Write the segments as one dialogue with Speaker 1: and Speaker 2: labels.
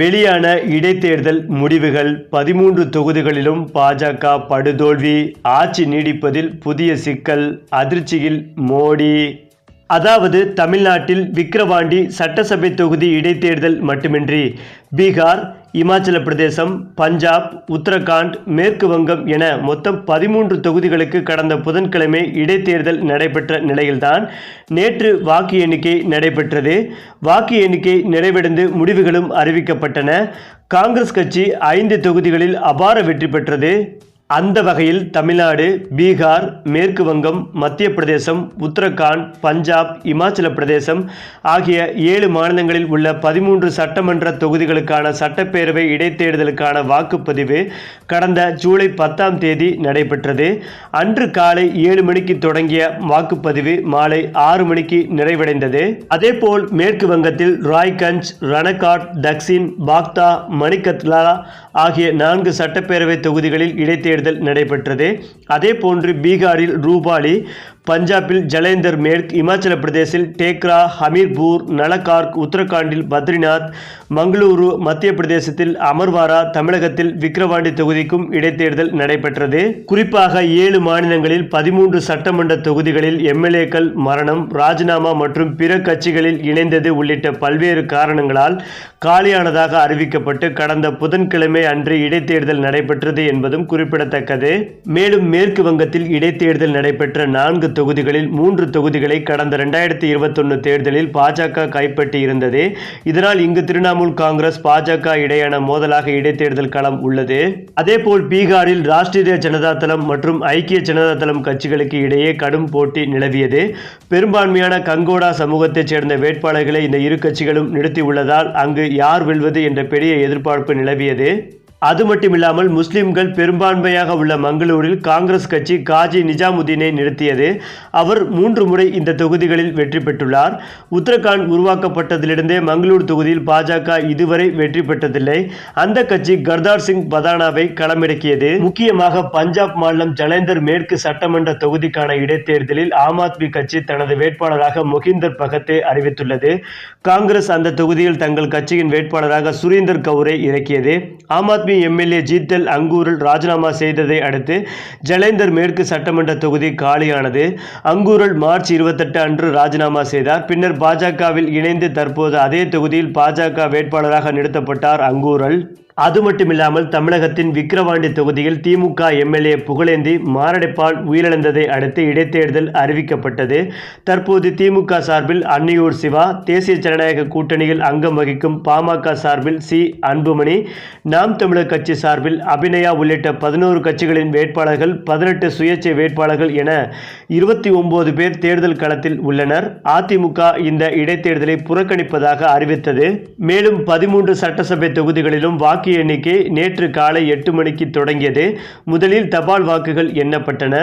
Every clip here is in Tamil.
Speaker 1: வெளியான இடைத்தேர்தல் முடிவுகள் பதிமூன்று தொகுதிகளிலும் பாஜக படுதோல்வி ஆட்சி நீடிப்பதில் புதிய சிக்கல் அதிர்ச்சியில் மோடி. அதாவது தமிழ்நாட்டில் விக்கிரவாண்டி சட்டசபை தொகுதி இடைத்தேர்தல் மட்டுமின்றி பீகார் இமாச்சல பிரதேசம் பஞ்சாப் உத்தரகாண்ட் மேற்கு வங்கம் என மொத்தம் பதிமூன்று தொகுதிகளுக்கு கடந்த புதன்கிழமை இடைத்தேர்தல் நடைபெற்ற நிலையில்தான் நேற்று வாக்கு எண்ணிக்கை நடைபெற்றது. வாக்கு எண்ணிக்கை நிறைவடைந்து முடிவுகளும் அறிவிக்கப்பட்டன. காங்கிரஸ் கட்சி ஐந்து தொகுதிகளில் அபார வெற்றி பெற்றது. அந்த வகையில் தமிழ்நாடு பீகார் மேற்கு வங்கம் மத்திய பிரதேசம் உத்தரகாண்ட் பஞ்சாப் இமாச்சல பிரதேசம் ஆகிய ஏழு மாநிலங்களில் உள்ள பதிமூன்று சட்டமன்ற தொகுதிகளுக்கான சட்டப்பேரவை இடைத்தேர்தலுக்கான வாக்குப்பதிவு கடந்த ஜூலை பத்தாம் தேதி நடைபெற்றது. அன்று காலை ஏழு மணிக்கு தொடங்கிய வாக்குப்பதிவு மாலை ஆறு மணிக்கு நிறைவடைந்தது. அதேபோல் மேற்கு வங்கத்தில் ராய்கஞ்ச் ரணகாட் தக்சின் பாக்தா மணிகத்லா ஆகிய நான்கு சட்டப்பேரவை தொகுதிகளில் இடைத்தேர்தல் நடைபெற்றது. அதே போன்று பீகாரில் ரூபாலி பஞ்சாபில் ஜலேந்தர் மேற்கு இமாச்சல பிரதேசில் டேக்ரா ஹமீர்பூர் நலகார்க் உத்தரகாண்டில் பத்ரிநாத் மங்களூரு மத்திய பிரதேசத்தில் அமர்வாரா தமிழகத்தில் விக்கிரவாண்டி தொகுதிக்கும் இடைத்தேர்தல் நடைபெற்றது. குறிப்பாக ஏழு மாநிலங்களில் பதிமூன்று சட்டமன்ற தொகுதிகளில் எம்எல்ஏக்கள் மரணம் ராஜினாமா மற்றும் பிற கட்சிகளில் இணைந்தது உள்ளிட்ட பல்வேறு காரணங்களால் காலியானதாக அறிவிக்கப்பட்டு கடந்த புதன்கிழமை அன்று இடைத்தேர்தல் நடைபெற்றது என்பதும் குறிப்பிடத்தக்கது. மேலும் மேற்கு வங்கத்தில் இடைத்தேர்தல் நடைபெற்ற நான்கு தொகுதிகளில் மூன்று தொகுதிகளை கடந்த இரண்டாயிரத்தி இருபத்தொன்னு தேர்தலில் பாஜக கைப்பற்றி இருந்தது இதனால் இங்கு திரிணாமுல் காங்கிரஸ் பாஜக இடையான மோதலாக இடைத்தேர்தல் களம் உள்ளது. அதேபோல் பீகாரில் ராஷ்டிரிய ஜனதா தளம் மற்றும் ஐக்கிய ஜனதா தளம் கட்சிகளுக்கு இடையே கடும் போட்டி நிலவியது. பெரும்பான்மையான கங்கோடா சமூகத்தைச் சேர்ந்த வேட்பாளர்களை இந்த இரு கட்சிகளும் நிறுத்தியுள்ளதால் அங்கு யார் வெல்வது என்ற பெரிய எதிர்பார்ப்பு நிலவியது. அது மட்டும் இல்லாமல் முஸ்லிம்கள் பெரும்பான்மையாக உள்ள மங்களூரில் காங்கிரஸ் கட்சி காஜி நிஜாமுதீனை நிறுத்தியது. அவர் மூன்று முறை இந்த தொகுதிகளில் வெற்றி பெற்றுள்ளார். உத்தரகாண்ட் உருவாக்கப்பட்டதிலிருந்தே மங்களூர் தொகுதியில் பாஜக இதுவரை வெற்றி பெற்றதில்லை. அந்த கட்சி கர்தார் சிங் பதானாவை களமிறக்கியது. முக்கியமாக பஞ்சாப் மாநிலம் ஜலேந்தர் மேற்கு சட்டமன்ற தொகுதிக்கான இடைத்தேர்தலில் ஆம் ஆத்மி கட்சி தனது வேட்பாளராக மொஹிந்தர் பகத்தை அறிவித்துள்ளது. காங்கிரஸ் அந்த தொகுதியில் தங்கள் கட்சியின் வேட்பாளராக சுரீந்தர் கவுரை இறக்கியது. ஆம் ஆத்மி எம்எல்ஏ ஜீத்தல் அங்கூரில் ராஜினாமா செய்ததை அடுத்து ஜலேந்தர் மேற்கு சட்டமன்ற தொகுதி காலியானது. அங்கூரல் மார்ச் இருபத்தெட்டு அன்று ராஜினாமா செய்தார். பின்னர் பாஜகவில் இணைந்து தற்போது அதே தொகுதியில் பாஜக வேட்பாளராக நிறுத்தப்பட்டார் அங்கூரல். அது மட்டுமில்லாமல் தமிழகத்தின் விக்கிரவாண்டி தொகுதியில் திமுக எம்எல்ஏ புகழேந்தி மாரடைப்பால் உயிரிழந்ததை அடுத்து இடைத்தேர்தல் அறிவிக்கப்பட்டது. தற்போது திமுக சார்பில் அன்னியூர் சிவா தேசிய ஜனநாயக கூட்டணியில் அங்கம் வகிக்கும் பாமக சார்பில் சி. அன்புமணி நாம் தமிழர் கட்சி சார்பில் அபிநயா உள்ளிட்ட பதினோரு கட்சிகளின் வேட்பாளர்கள் பதினெட்டு சுயேட்சை வேட்பாளர்கள் என இருபத்தி ஒன்பது பேர் தேர்தல் களத்தில் உள்ளனர். அதிமுக இந்த இடைத்தேர்தலை புறக்கணிப்பதாக அறிவித்தது. மேலும் பதிமூன்று சட்டசபை தொகுதிகளிலும் வாக்கு வாக்கு எண்ணிக்கை நேற்று காலை எட்டு மணிக்கு தொடங்கியது. முதலில் தபால் வாக்குகள் எண்ணப்பட்டன.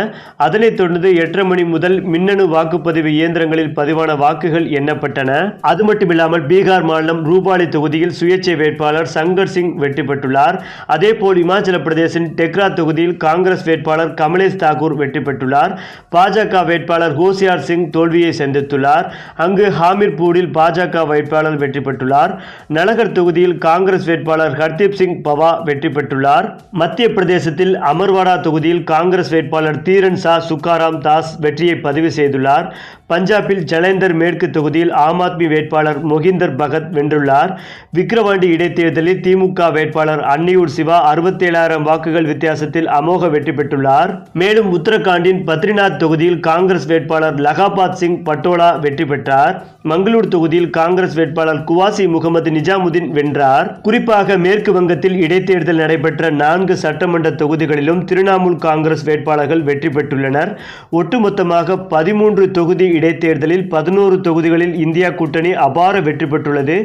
Speaker 1: அதனைத் தொடர்ந்து எட்டரை மணி முதல் மின்னணு வாக்குப்பதிவு இயந்திரங்களில் பதிவான வாக்குகள் எண்ணப்பட்டன. அது மட்டுமில்லாமல் பீகார் மாநிலம் ரூபாலி தொகுதியில் சுயேட்சை வேட்பாளர் சங்கர் சிங் வெற்றி பெற்றுள்ளார். அதேபோல் இமாச்சல பிரதேசின் டெக்ரா தொகுதியில் காங்கிரஸ் வேட்பாளர் கமலேஷ் தாக்கூர் வெற்றி பெற்றுள்ளார். பாஜக வேட்பாளர் ஹோசியார் சிங் தோல்வியை சந்தித்துள்ளார். அங்கு ஹாமிர்பூரில் பாஜக வேட்பாளர் வெற்றி பெற்றுள்ளார். நலகர் தொகுதியில் காங்கிரஸ் வேட்பாளர் ஹர்தீப் குல்தீப் சிங் பவா வெற்றி பெற்றுள்ளார். மத்திய பிரதேசத்தில் அமர்வாடா தொகுதியில் காங்கிரஸ் வேட்பாளர் தீரன் சா சுக்காராம் தாஸ் வெற்றியை பதிவு செய்துள்ளார். பஞ்சாபில் ஜலேந்தர் மேற்கு தொகுதியில் ஆம் ஆத்மி வேட்பாளர் மொஹிந்தர் பகத் வென்றுள்ளார். விக்கிரவாண்டி இடைத்தேர்தலில் திமுக வேட்பாளர் அன்னியூர் சிவா அறுபத்தேழாயிரம் வாக்குகள் வித்தியாசத்தில் அமோக வெற்றி பெற்றுள்ளார். மேலும் உத்தரகாண்டின் பத்ரிநாத் தொகுதியில் காங்கிரஸ் வேட்பாளர் லகாபாத் சிங் பட்டோலா வெற்றி பெற்றார். மங்களூர் தொகுதியில் காங்கிரஸ் வேட்பாளர் குவாசி முகமது நிஜாமுதீன் வென்றார். குறிப்பாக மேற்கு மேற்குவங்கத்தில் இடைத்தேர்தல் நடைபெற்ற நான்கு சட்டமன்ற தொகுதிகளிலும் திரிணாமுல் காங்கிரஸ் வேட்பாளர்கள் வெற்றி பெற்றுள்ளனர். ஒட்டுமொத்தமாக பதிமூன்று தொகுதி இடைத்தேர்தலில் பதினோரு தொகுதிகளில் இந்தியா கூட்டணி அபார வெற்றி பெற்றுள்ளது.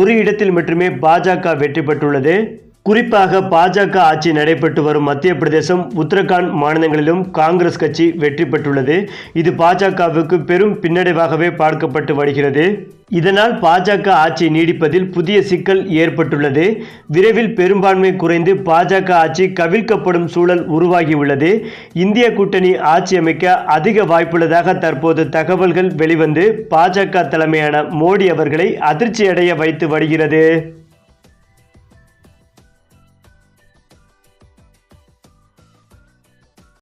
Speaker 1: ஒரு இடத்தில் மட்டுமே பாஜக வெற்றி பெற்றுள்ளது. குறிப்பாக பாஜக ஆட்சி நடைபெற்று வரும் மத்திய பிரதேசம் உத்தரகாண்ட் மாநிலங்களிலும் காங்கிரஸ் கட்சி வெற்றி பெற்றுள்ளது. இது பாஜகவுக்கு பெரும் பின்னடைவாகவே பார்க்கப்பட்டு வருகிறது. இதனால் பாஜக ஆட்சி நீடிப்பதில் புதிய சிக்கல் ஏற்பட்டுள்ளது. விரைவில் பெரும்பான்மை குறைந்து பாஜக ஆட்சி கவிழ்க்கப்படும் சூழல் உருவாகியுள்ளது. இந்திய கூட்டணி ஆட்சி அமைக்க அதிக வாய்ப்புள்ளதாக தற்போது தகவல்கள் வெளிவந்து பாஜக தலைமையான மோடி அவர்களை அதிர்ச்சியடைய வைத்து வருகிறது.